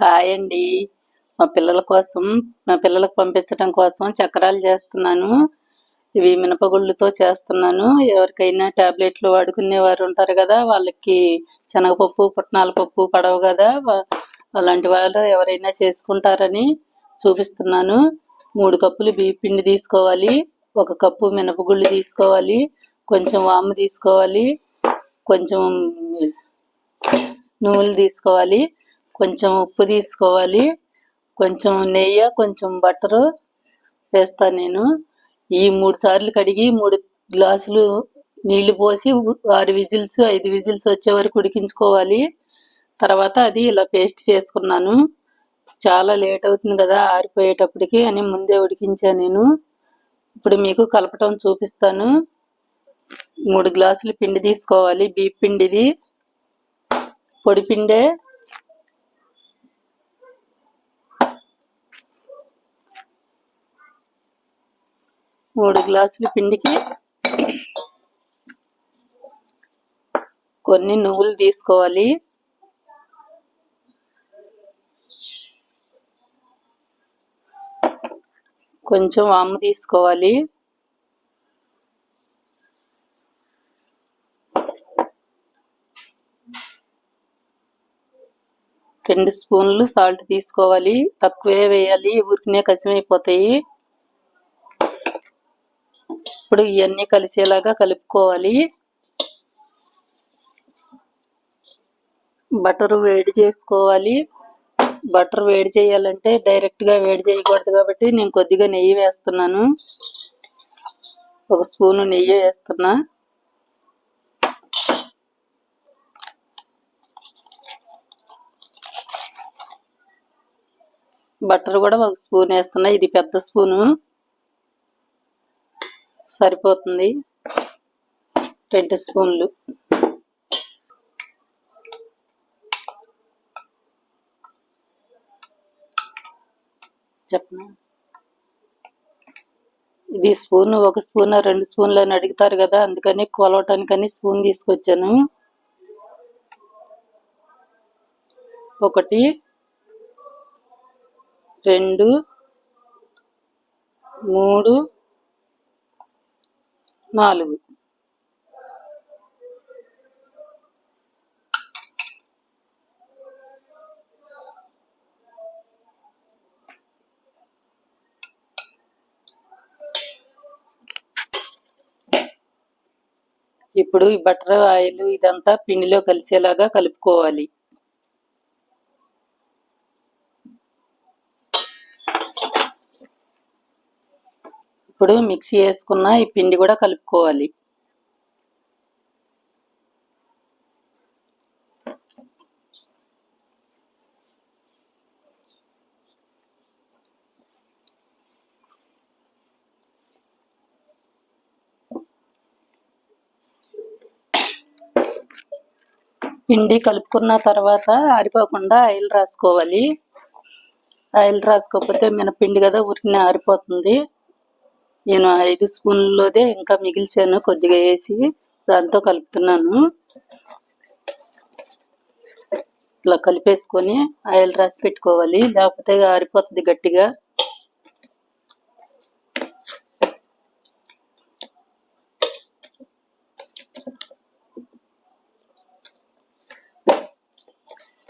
Hi అండి. మా పిల్లల కోసం మా పిల్లలకు పంపించడం కోసం చక్రాలు చేస్తున్నాను. ఇవి మినపగుళ్ళుతో చేస్తున్నాను. ఎవరికైనా టాబ్లెట్లు వాడుకునే వారు ఉంటారు కదా వాళ్ళకి శనగపప్పు పుట్నాల పప్పు పడవు కదా. అలాంటి వాళ్ళు ఎవరైనా చేసుకుంటారని చూపిస్తున్నాను. మూడు కప్పులు బియ్య పిండి తీసుకోవాలి. ఒక కప్పు మినపగుళ్ళు తీసుకోవాలి. కొంచెం వాము తీసుకోవాలి. కొంచెం నువ్వులు తీసుకోవాలి. కొంచెం ఉప్పు తీసుకోవాలి. కొంచెం నెయ్యి కొంచెం బట్టరు వేస్తాను నేను. ఈ మూడు సార్లు కడిగి మూడు గ్లాసులు నీళ్ళు పోసి ఆరు విజిల్స్ ఐదు విజిల్స్ వచ్చే వరకు ఉడికించుకోవాలి. తర్వాత అది ఇలా పేస్ట్ చేసుకున్నాను. చాలా లేట్ అవుతుంది కదా ఆరిపోయేటప్పటికి అని ముందే ఉడికించాను నేను. ఇప్పుడు మీకు కలపటం చూపిస్తాను. మూడు గ్లాసులు పిండి తీసుకోవాలి. బీప్ పిండిది. పొడి పిండే మూడు గ్లాసులు పిండికి కొన్ని నువ్వులు తీసుకోవాలి. కొంచెం వాము తీసుకోవాలి. రెండు స్పూన్లు సాల్ట్ తీసుకోవాలి. తక్కువే వేయాలి. ఊరికినే కసిమైపోతాయి. ఇప్పుడు ఇవన్నీ కలిసేలాగా కలుపుకోవాలి. బటర్ వేడి చేసుకోవాలి. బటర్ వేడి చేయాలంటే డైరెక్ట్గా వేడి చేయకూడదు కాబట్టి నేను కొద్దిగా నెయ్యి వేస్తున్నాను. ఒక స్పూను నెయ్యి వేస్తున్నా. బటర్ కూడా ఒక స్పూన్ వేస్తున్నా. ఇది పెద్ద స్పూను. సరిపోతుంది. రెండు స్పూన్లు. చెప్పనా? ఇది స్పూన్ ఒక స్పూన్ రెండు స్పూన్లు అని అడుగుతారు కదా అందుకని కొలవటానికని స్పూన్ తీసుకొచ్చాను. ఒకటి రెండు మూడు నాలుగు. ఇప్పుడు ఈ బటర్ ఆయిల్ ఇదంతా పిండిలో కలిసేలాగా కలుపుకోవాలి. ఇప్పుడు మిక్సీ వేసుకున్న ఈ పిండి కూడా కలుపుకోవాలి. పిండి కలుపుకున్న తర్వాత ఆరిపోకుండా ఆయిల్ రాసుకోవాలి. ఆయిల్ రాసుకోకపోతే మినపిండి కదా ఉరికిన ఆరిపోతుంది. నేను ఐదు స్పూన్లోదే ఇంకా మిగిల్చాను కొద్దిగా వేసి దాంతో కలుపుతున్నాను. ఇట్లా కలిపేసుకొని ఆయిల్ రాసి పెట్టుకోవాలి. లేకపోతే ఆరిపోతుంది గట్టిగా.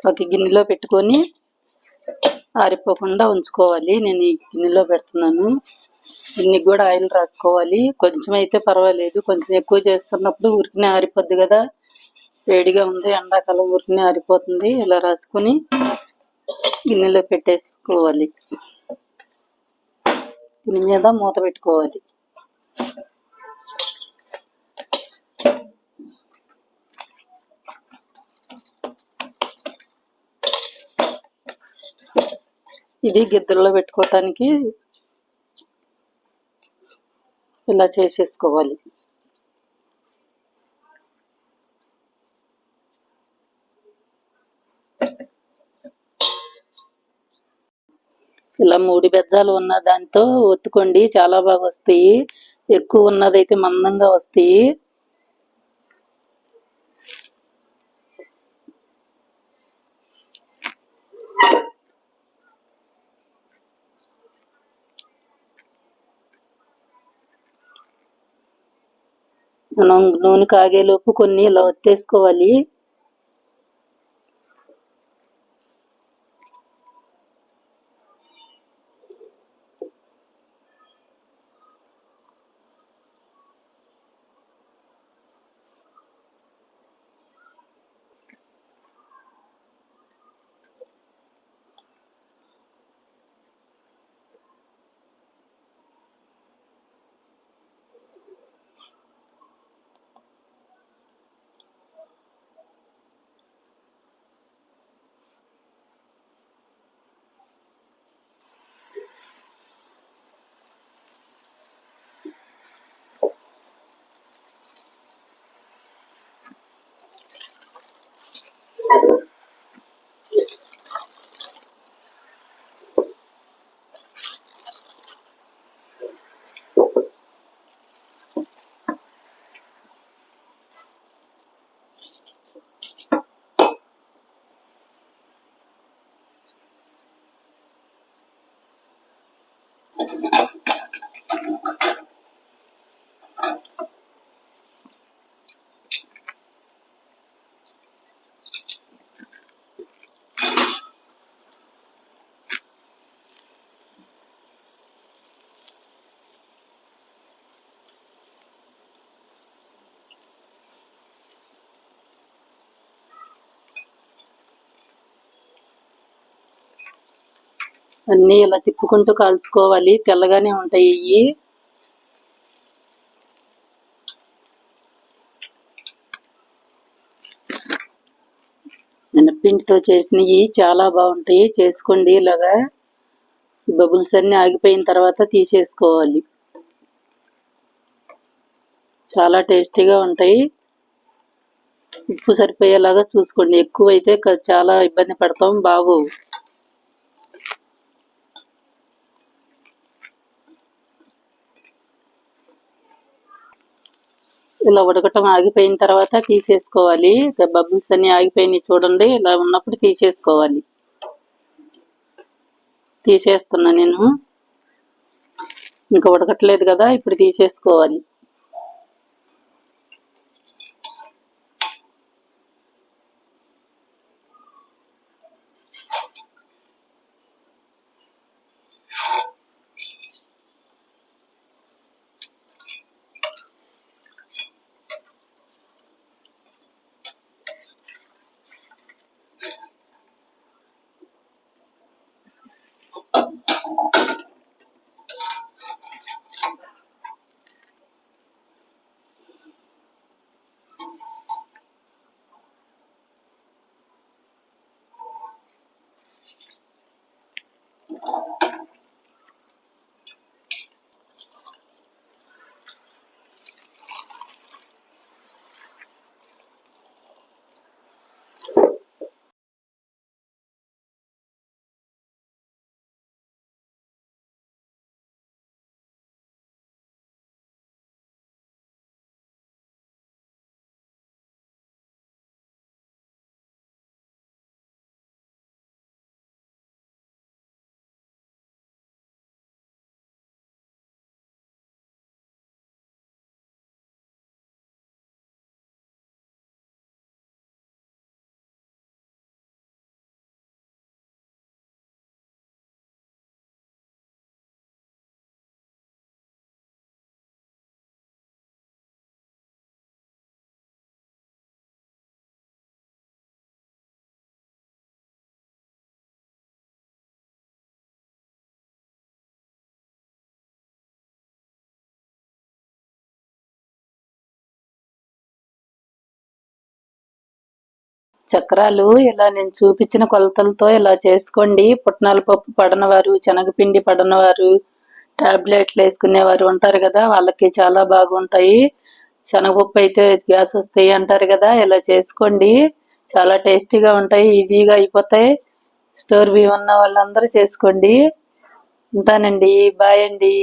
ఒక గిన్నెలో పెట్టుకొని ఆరిపోకుండా ఉంచుకోవాలి. నేను ఈ గిన్నెలో పెడుతున్నాను. ఇన్ని కూడా ఆయిల్ రాసుకోవాలి. కొంచెం అయితే పర్వాలేదు. కొంచెం ఎక్కువ చేస్తున్నప్పుడు ఉరికినే ఆరిపోద్ది కదా. వేడిగా ఉంది. ఎండాకాలం ఉరికినే ఆరిపోతుంది. ఇలా రాసుకొని గిన్నెలో పెట్టేసుకోవాలి. దీని మీద మూత పెట్టుకోవాలి. ఇది గిద్దల్లో పెట్టుకోవటానికి ఇలా చేసేసుకోవాలి. ఇలా మూడు బెజ్జాలు ఉన్న దాంతో ఒత్తుకోండి. చాలా బాగా వస్తాయి. ఎక్కువ ఉన్నదైతే మందంగా వస్తాయి. మనం నూనె కాగేలోపు కొన్ని ఇలా ఒత్తేసుకోవాలి. Thank you. అన్నీ ఇలా తిప్పుకుంటూ కాల్చుకోవాలి తెల్లగానే ఉంటాయి ఇవి మినప్పిండితో చేసినవి చాలా బాగుంటాయి. చేసుకోండి ఇలాగా. బబుల్స్ అన్నీ ఆగిపోయిన తర్వాత తీసేసుకోవాలి. చాలా టేస్టీగా ఉంటాయి. ఉప్పు సరిపోయేలాగా చూసుకోండి. ఎక్కువైతే చాలా ఇబ్బంది పడతాం. బాగోవు. ఇలా ఉడకటం ఆగిపోయిన తర్వాత తీసేసుకోవాలి. బబుల్స్ అన్ని ఆగిపోయినాయి చూడండి. ఇలా ఉన్నప్పుడు తీసేసుకోవాలి. తీసేస్తున్నా నేను. ఇంకా ఉడకట్లేదు కదా ఇప్పుడు తీసేసుకోవాలి. చక్రాలు ఇలా నేను చూపించిన కొలతలతో ఇలా చేసుకోండి. పుట్నాల పప్పు పడనవారు శనగపిండి పడనవారు టాబ్లెట్లు వేసుకునేవారు ఉంటారు కదా వాళ్ళకి చాలా బాగుంటాయి. శనగపప్పు అయితే గ్యాస్ వస్తాయి అంటారు కదా ఇలా చేసుకోండి. చాలా టేస్టీగా ఉంటాయి ఈజీగా అయిపోతాయి. స్టోర్ బీ ఉన్న వాళ్ళందరూ చేసుకోండి. ఉంటానండి. బాయ్ అండి.